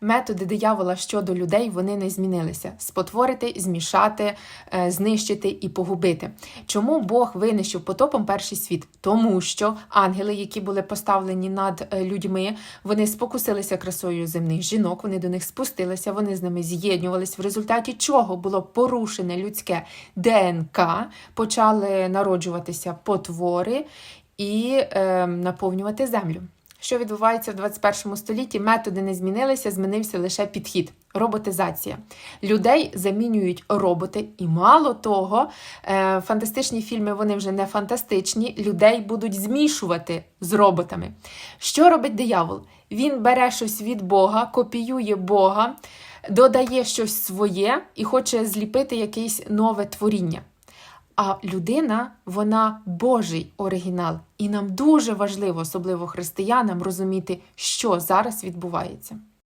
методи диявола щодо людей вони не змінилися: спотворити, змішати, е, знищити і погубити. Чому Бог винищив потопом перший світ? Тому що ангели, які були поставлені над е, людьми, вони спокусилися красою земних жінок, вони до них спустилися, вони з ними з'єднювались, в результаті чого було порушене людське ДНК, почали народжуватися потвори і е, наповнювати землю. Що відбувається в 21 столітті? Методи не змінилися, змінився лише підхід. Роботизація. Людей замінюють роботи, і мало того, е, фантастичні фільми вони вже не фантастичні. Людей будуть змішувати з роботами. Що робить диявол? Він бере щось від Бога, копіює Бога, додає щось своє і хоче зліпити якесь нове творіння. А людина, вона Божий оригінал. І нам дуже важливо, особливо християнам, розуміти, що зараз відбувається.